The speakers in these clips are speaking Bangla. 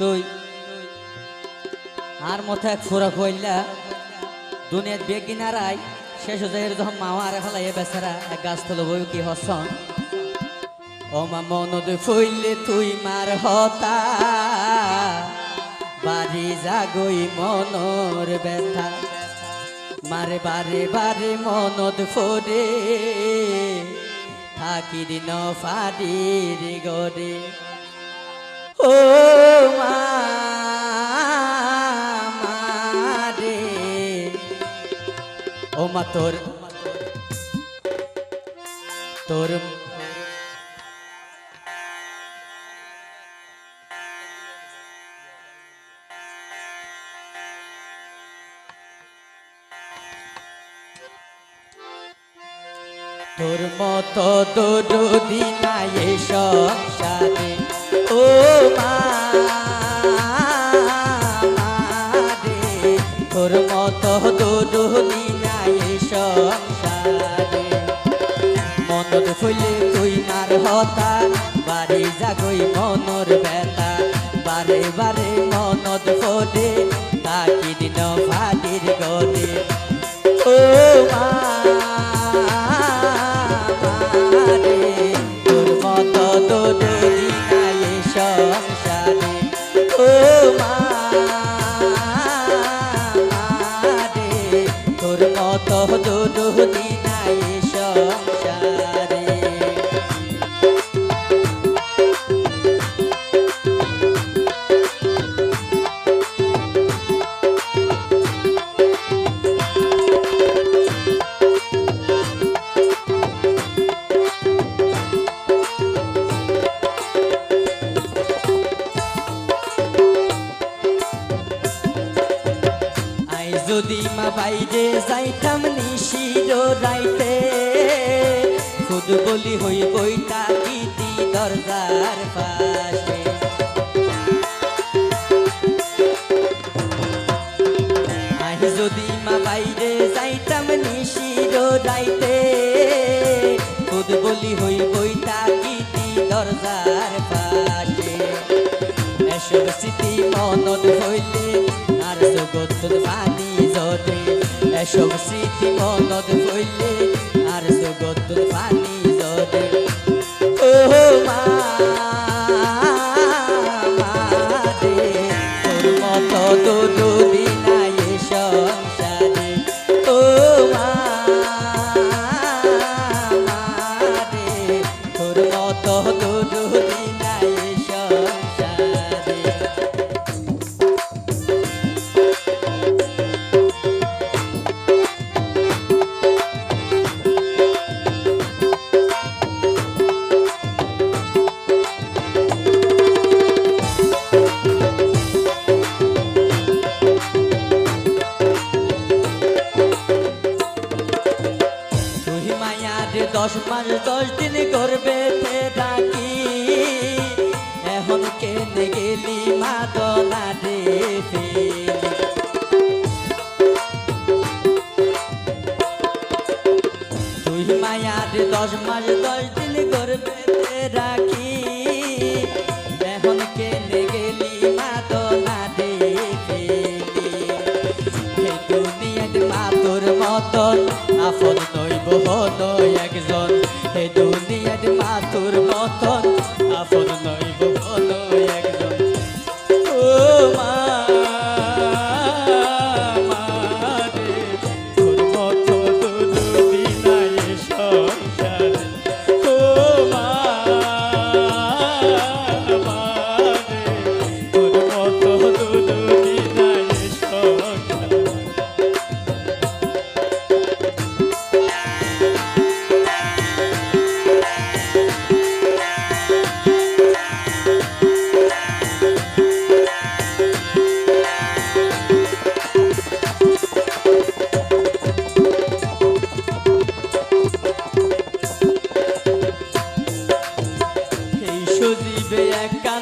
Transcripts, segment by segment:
তুই। আর মতো এক ফোরা কইলা দুনিয়ার বেগিনারাই শেষ হয়ে যখন মাওয়া আরে এ বেচারা এক গাছ তুলো বই কি হসন? ও মা মনদ ফুইলে তুই মার হতা, বাড়ি জাগই মনর ব্যথা। মারে বারে বারে মনদ ফোরে, থাকি দিন ফাডির গরে তোর তোর তোর মতো দরদি সংসারে। ফুলে তুই মার হতা। বাড়ি জাগই মনর ব্যথা। বারে বারে মনত ফোটে, তাকি দিন ফাটির গদে। ও মা তোর মতো দোদরি নাই সংসারে। ও মা তোর মতো সংসারে। যদি বাইরে যাইতাম, নিশির রাইতে। খুদ বলি হই বইটা গীতি দরজার পাশে। আই যদি মা বাইরে যাইতাম, নিশির রাইতে। খুদ বলি হই বইটা গীতি দরজার পাশে। এসব স্মৃতি মনত হইলে আর জগত এসব স্মৃতি মনত হইলে দশ মাস দশ দিন করবে।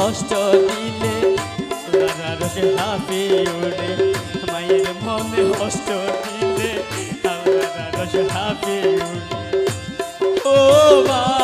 কষ্ট দিলে রাধারসে হাফি উড়ে মায়ের মনে কষ্ট দিলে রাধারসে হাফি উড়ে। ও মা!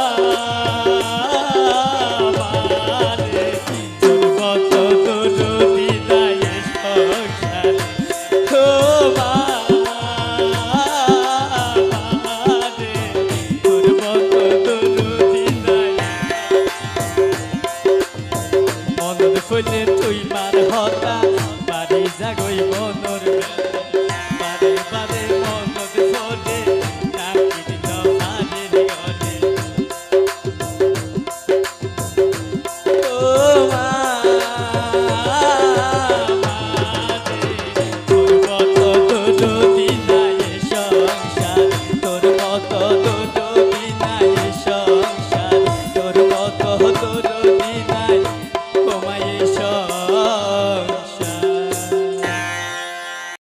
হইলে তুই মার হতা বাড়ি জাগই মনোর বেলা।